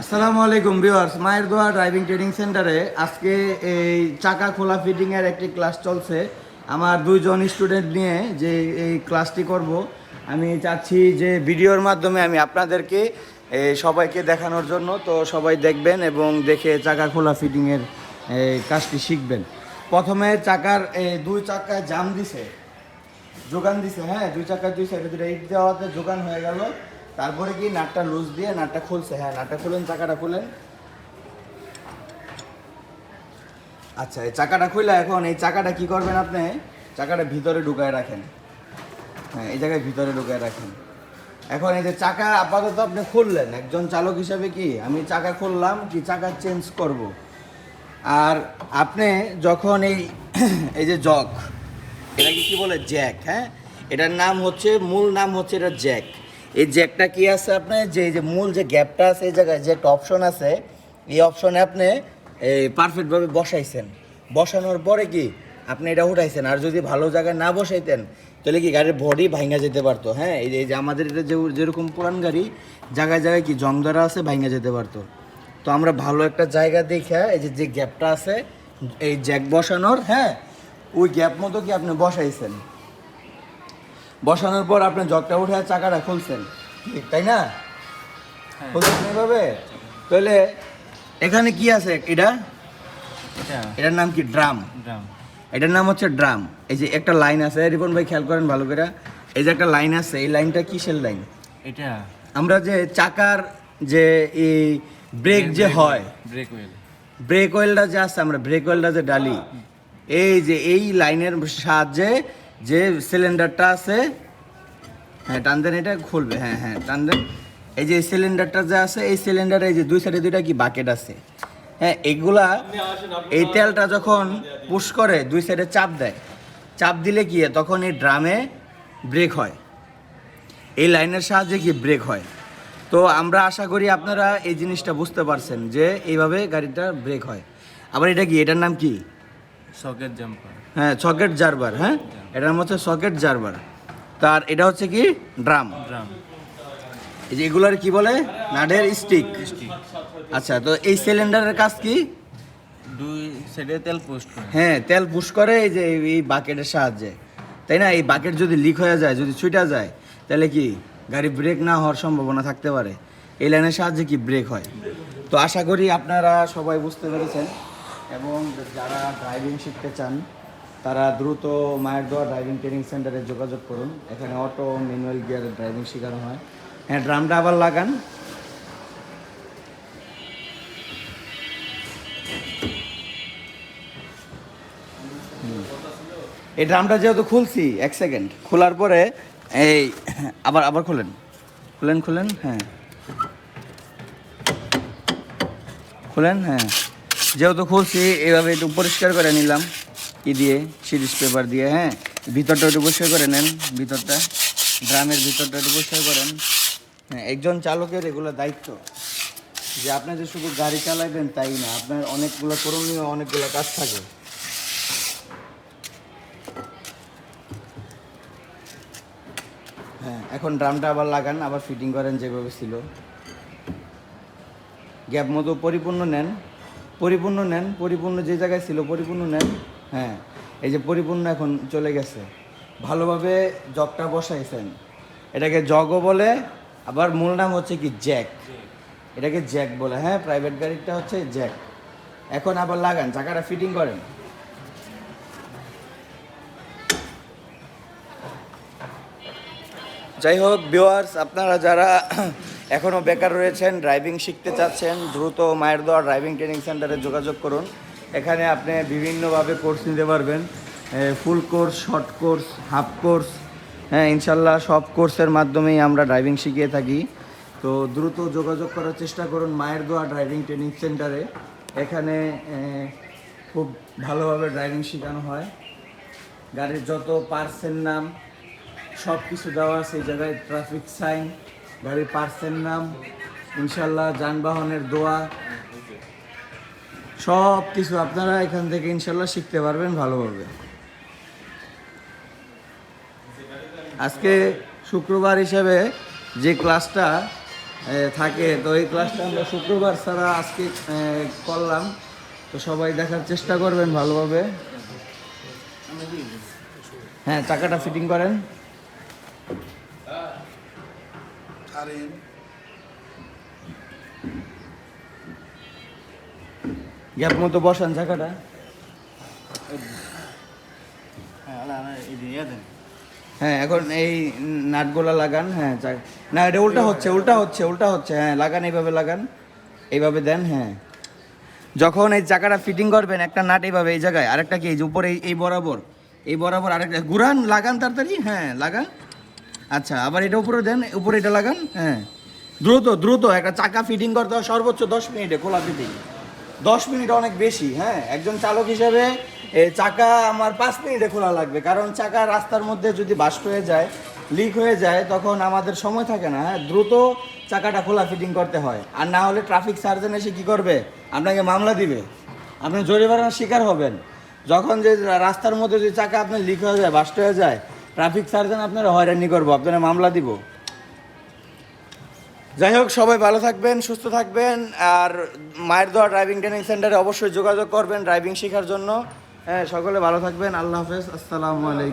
আসসালামু আলাইকুম ভিউয়ার্স, মায়ের দোয়া ড্রাইভিং ট্রেনিং সেন্টারে। আজকে এই চাকা খোলা ফিটিং এর একটি ক্লাস চলছে। আমার দুইজন স্টুডেন্ট নিয়ে যে এই ক্লাসটি করব, আমি চাচ্ছি যে ভিডিওর মাধ্যমে আমি আপনাদেরকে সবাইকে দেখানোর জন্য। তো সবাই দেখবেন এবং দেখে চাকা খোলা ফিটিং এর কাজটি শিখবেন। প্রথমে চাকার দুই চাকায় জাম দিছে, যোগান দিছে হ্যাঁ দুই চাকার দুই সাইডে দুটো ইট দেওয়াতে যোগান হয়ে গেল। তারপরে কি নাটটা লুজ দিয়ে নাটটা খুলছে? হ্যাঁ নাটটা খুলেন, চাকাটা খুলেন। আচ্ছা এই চাকাটা খুলে এখন, এই চাকাটা কি করবেন আপনি? চাকাটা ভিতরে ঢুকায় রাখেন। হ্যাঁ এই জায়গায় ভিতরে ঢুকায় রাখেন। এখন এই যে চাকা আপাতত আপনি খুললেন, একজন চালক হিসাবে কি? আমি চাকা খুললাম, কি চাকা চেঞ্জ করব? আর আপনি যখন এই এই যে জগ, এটাকে কি বলে জ্যাক? হ্যাঁ এটার নাম হচ্ছে, মূল নাম হচ্ছে এটা জ্যাক। এই জ্যাকটা কি আছে আপনার যে যে মূল যে গ্যাপটা আছে, এই জায়গায় যে একটা অপশন আছে, এই অপশনে আপনি, এই পারফেক্টভাবে বসাইছেন। বসানোর পরে কি আপনি এটা উঠাইছেন? আর যদি ভালো জায়গায় না বসাইতেন, তাহলে কি গাড়ির বডি ভাঙা যেতে পারতো হ্যাঁ? এই যে- এই যে আমাদের এটা যে, যেরকম পুরান গাড়ি, জায়গায় জায়গায় কি জং ধরা আছে ভাঙা যেতে পারতো। তো আমরা ভালো একটা জায়গা দেখে, এই যে যে গ্যাপটা আছে, এই জ্যাক বসানোর হ্যাঁ? ওই গ্যাপ মতো কি আপনি বসাইছেন? বসানোর পর আপনি জগটা উঠে চাকাটা খুলছেন। ঠিক তাই না? খুলছেন এইভাবে তাহলে এখানে কি আছে এটা? এটা। এটার নাম কি? ড্রাম। ড্রাম। এটার নাম হচ্ছে ড্রাম। এই যে একটা লাইন আছে রিপন ভাই খেয়াল করেন ভালো করে। এই যে একটা লাইন আছে এই লাইনটা কিসের লাইন? এটা। আমরা যে চাকার যে এই ব্রেক যে হয় ব্রেক ওয়েল ব্রেক অয়েলটা যে আছে আমরা ব্রেক অয়েলটা যে ডালি। এই যে এই লাইনের সাহায্যে যে সিলিন্ডারটা আছে হ্যাঁ টান দেন এটা খুলবে হ্যাঁ হ্যাঁ টান দেন। এই যে সিলিন্ডারটা যে আছে এই সিলিন্ডারে এই যে দুই সাইডে দুইটা কি বাকেট আছে? হ্যাঁ এগুলা এই তেলটা যখন পুশ করে দুই সাইডে চাপ দেয়। চাপ দিলে কি তখন এই ড্রামে ব্রেক হয়। এই লাইনের সাহায্যে কি ব্রেক হয়? তো আমরা আশা করি আপনারা এই জিনিসটা বুঝতে পারছেন যে এইভাবে গাড়িটা ব্রেক হয়। আবার এটা কি এটার নাম কি? সকেট জাম্পার হ্যাঁ সকেট জারবার হ্যাঁ? এটার নাম হচ্ছে সকেট জারবার। তার এটা হচ্ছে কি? ড্রাম। ড্রাম। এই যে এগুলার কি বলে? নাডের স্টিক। আচ্ছা তো এই সিলিন্ডারের কাজ কি? দুই সাইডে তেল পোস্ট করে। হ্যাঁ তেল পুশ করে এই যে এই বাকেটের সাহায্যে। তাই না? এই বাকেট যদি লিক হয়ে যায় যদি ছুটা যায় তাহলে কি গাড়ি ব্রেক না হওয়ার সম্ভাবনা থাকতে পারে? এই লাইনের সাহায্যে কি ব্রেক হয়? তো আশা করি আপনারা সবাই বুঝতে পেরেছেন। এবং যারা ড্রাইভিং শিখতে চান তারা দ্রুত মায়ের দোয়া ড্রাইভিং ট্রেনিং সেন্টারে যোগাযোগ করুন। এখানে অটো ম্যানুয়াল গিয়ারে ড্রাইভিং শেখানো হয়। হ্যাঁ ড্রামটা আবার লাগান। এই ড্রামটা যেহেতু খুলছি, এক সেকেন্ড খোলার পরে এই, আবার আবার খুলেন। খুলেন খুলেন হ্যাঁ। খুলেন হ্যাঁ। যেহেতু খুলছি, এইভাবে একটু পরিষ্কার করে নিলাম। ই দিয়ে, সিরিজ পেপার দিয়ে হ্যাঁ? ভিতরটা একটু পরিষ্কার করে নেন, ভিতরটা। ড্রামের ভিতরটা একটু পরিষ্কার করেন। হ্যাঁ একজন চালকের এগুলো দায়িত্ব। যে আপনি যে শুধু গাড়ি চালাবেন তাই না, আপনার অনেকগুলো করণীয়, অনেকগুলো কাজ থাকে। হ্যাঁ এখন ড্রামটা আবার লাগান, আবার ফিটিং করেন যেভাবে ছিল। গ্যাপ মতো পরিপূর্ণ নেন। পরিপূর্ণ নেন, পরিপূর্ণ যে জায়গায় ছিল, পরিপূর্ণ নেন। হ্যাঁ এই যে পরিপূর্ণ এখন চলে গেছে। ভালোভাবে জগটা বসাইছেন। এটাকে জগও বলে, আবার মূল নাম হচ্ছে কি জ্যাক। এটাকে জ্যাক বলে হ্যাঁ প্রাইভেট গাড়িটা হচ্ছে জ্যাক। এখন আবার লাগান, চাকাটা ফিটিং করেন। যাই হোক ভিউয়ার্স আপনারা যারা এখনও বেকার রয়েছেন ড্রাইভিং শিখতে চাচ্ছেন, দ্রুত মায়ের দোয়া ড্রাইভিং ট্রেনিং সেন্টারে যোগাযোগ করুন। এখানে আপনি বিভিন্নভাবে কোর্স নিতে পারবেন। Full course short course half course হ্যাঁ ইনশাল্লাহ সব কোর্সের মাধ্যমেই আমরা ড্রাইভিং শিখিয়ে থাকি। তো দ্রুত যোগাযোগ করার চেষ্টা করুন মায়ের দোয়া ড্রাইভিং ট্রেনিং সেন্টারে এখানে খুব ভালোভাবে ড্রাইভিং শেখানো হয়। গাড়ির যত পার্সের নাম, সব কিছু দেওয়া এই জায়গায় ট্রাফিক সাইন গাড়ির পার্সের নাম, ইনশাল্লাহ যানবাহনের দোয়া সব কিছু আপনারা এখান থেকে ইনশাল্লাহ শিখতে পারবেন ভালোভাবে আজকে শুক্রবার হিসেবে যে ক্লাসটা থাকে, তো এই ক্লাসটা আমরা শুক্রবার ছাড়া আজকে করলাম। তো সবাই দেখার চেষ্টা করবেন ভালোভাবে। হ্যাঁ চাকাটা ফিটিং করেন। গ্যাপ মতো বসান চাকাটা হ্যাঁ হ্যাঁ এখন এই নাটগুলা লাগান হ্যাঁ না এটা উল্টা হচ্ছে উল্টা হচ্ছে উল্টা হচ্ছে হ্যাঁ লাগান এইভাবে লাগান এইভাবে দেন হ্যাঁ। যখন এই চাকাটা ফিটিং করবেন একটা নাট এইভাবে এই জায়গায় আরেকটা কি এই যে উপরে এই- এই বরাবর এই বরাবর আরেকটা ঘুরান লাগান তাড়াতাড়ি হ্যাঁ লাগান। আচ্ছা আবার এটা উপরে দেন উপরে এটা লাগান হ্যাঁ। দ্রুত দ্রুত একটা চাকা ফিটিং করতে হয় সর্বোচ্চ দশ মিনিটে খোলা ফিটিং দশ মিনিট অনেক বেশি হ্যাঁ? একজন চালক হিসেবে চাকা আমার পাঁচ মিনিটে খোলা লাগবে। কারণ চাকা রাস্তার মধ্যে যদি বাস্ট হয়ে যায় লিক হয়ে যায়, তখন আমাদের সময় থাকে না হ্যাঁ? দ্রুত চাকাটা খোলা ফিটিং করতে হয়। আর না হলে ট্রাফিক সার্জন এসে কী করবে? আপনাকে মামলা দিবে। আপনি জরিমানার শিকার হবেন। যখন যে রাস্তার মধ্যে যে চাকা আপনার লিক হয়ে যায়, বাস্ট হয়ে যায় ট্রাফিক সার্জন আপনারা হয়রানি করব, আপনারা মামলা দিব। যাই হোক, সবাই ভালো থাকবেন, সুস্থ থাকবেন, আর মায়ের দোয়া ড্রাইভিং ট্রেনিং সেন্টারে অবশ্যই যোগাযোগ করবেন ড্রাইভিং শেখার জন্য। হ্যাঁ সকলে ভালো থাকবেন, আল্লাহ হাফেজ, আসসালামু আলাইকুম।